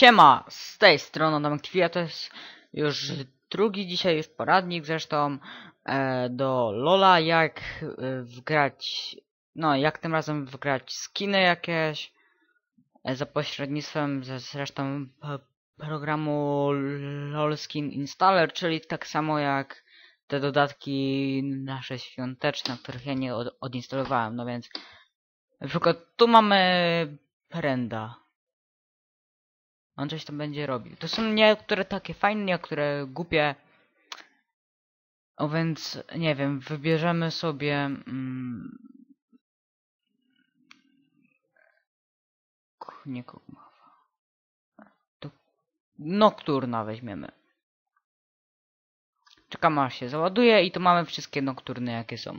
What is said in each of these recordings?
Siema, z tej strony Adam TV, a to jest już drugi dzisiaj już poradnik zresztą e, do Lola, jak e, wgrać, no jak tym razem wgrać skiny jakieś e, za pośrednictwem ze zresztą programu LOL Skin Installer, czyli tak samo jak te dodatki nasze świąteczne, których ja nie od odinstalowałem, no więc przykład tu mamy Prenda. On coś tam będzie robił. To są niektóre takie fajne, niektóre głupie. O więc nie wiem, wybierzemy sobie. Mm, nie kogumowa. To nokturna weźmiemy. Czekamy aż się załaduje i tu mamy wszystkie nokturny jakie są.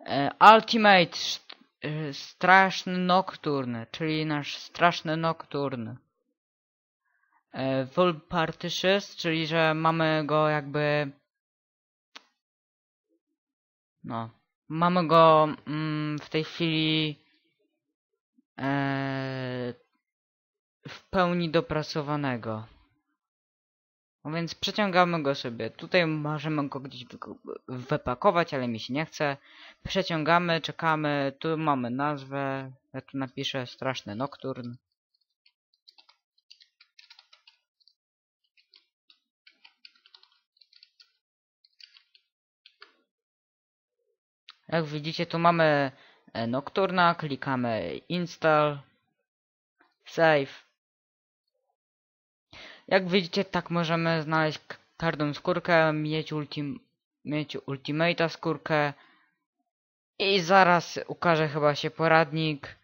E, Ultimate straszny nokturny, czyli nasz straszny nokturny. E, Full czyli że mamy go jakby... No. Mamy go mm, w tej chwili e, w pełni dopracowanego. No więc przeciągamy go sobie. Tutaj możemy go gdzieś wy- wypakować, ale mi się nie chce. Przeciągamy, czekamy. Tu mamy nazwę. Ja tu napiszę straszny nokturn. Jak widzicie, tu mamy e, nokturna. Klikamy install. Save. Jak widzicie, tak możemy znaleźć każdą skórkę, mieć, ultim mieć ultimate'a skórkę i zaraz ukaże chyba się poradnik,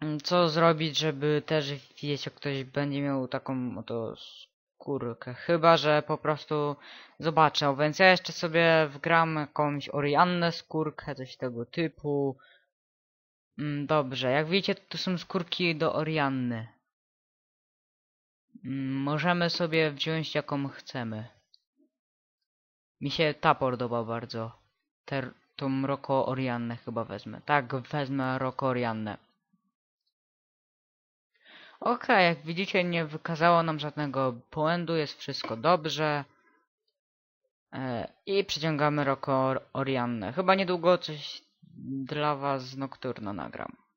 mm, co zrobić, żeby też jak ktoś będzie miał taką oto skórkę. Chyba, że po prostu zobaczę, więc ja jeszcze sobie wgram jakąś Oriannę skórkę, coś tego typu. Mm, Dobrze, jak widzicie, to są skórki do Orianny. Możemy sobie wziąć jaką chcemy. Mi się ta podoba bardzo. Ter, tą Roko Oriannę chyba wezmę. Tak, wezmę Roko Oriannę. Okej, jak widzicie nie wykazało nam żadnego błędu, jest wszystko dobrze. E, I przyciągamy Roko Oriannę. Chyba niedługo coś dla was z Nocturno nagram.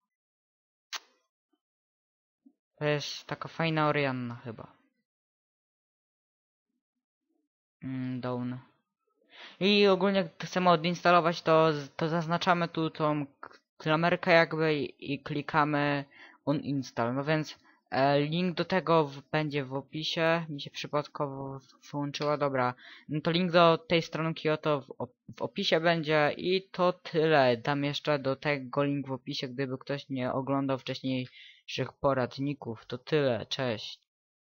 To jest taka fajna Orianna chyba. Mm, down. I ogólnie jak chcemy odinstalować to, to zaznaczamy tu tą klamerkę jakby i, i klikamy uninstall. No więc link do tego będzie w opisie. Mi się przypadkowo w- wyłączyła, dobra. No to link do tej stronki oto w, op- w opisie będzie i to tyle. Dam jeszcze do tego link w opisie, gdyby ktoś nie oglądał wcześniejszych poradników. To tyle, cześć.